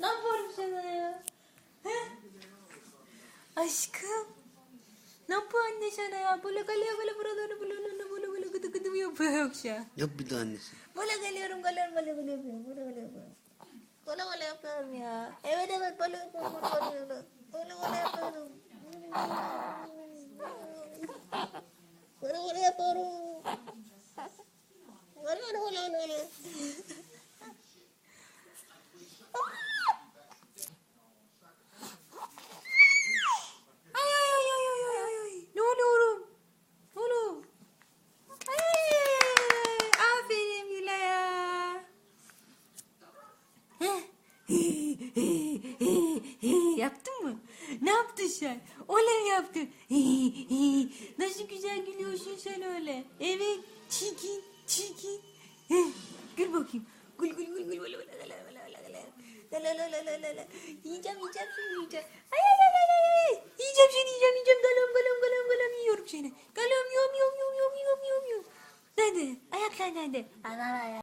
ne yapıyorum sana ya? Aşkım. Ne yapıyor anne sana ya? Böyle kalıyor böyle buraları böyle böyle böyle böyle gıdı gıdı mı yapıyor yoksa? Yap bir daha annesi. Böyle geliyorum geliyorum böyle böyle yapıyorum. Böyle böyle yapıyorum. Böyle böyle yapıyorum ya. Evet evet böyle yapıyorum. Böyle böyle, böyle böyle yapıyorum. Böyle böyle yapıyorum. Böyle böyle böyle böyle. Ay ay ay ay ay ay ay ay. Ne oluyorum? Ne oluyor? Ay ay ay ay ay. Aferin Gülaya. Yaptın mı? Ne yaptın sen? Oley yaptın. Nasıl güzel gülüyorsun sen öyle. Evet. Çikin, çikin. Gül bakayım. Gül gül gül gül. gül. Yiyeceğim yiyeceğim seni yiyeceğim. Ay ay ay ay ay. Yiyeceğim seni yiyeceğim yiyeceğim. Galam galam galam galam yiyorum seni. Galam yum yum yum yum yum yum yum. Nerede? Ayaklar nerede? Ay, ay.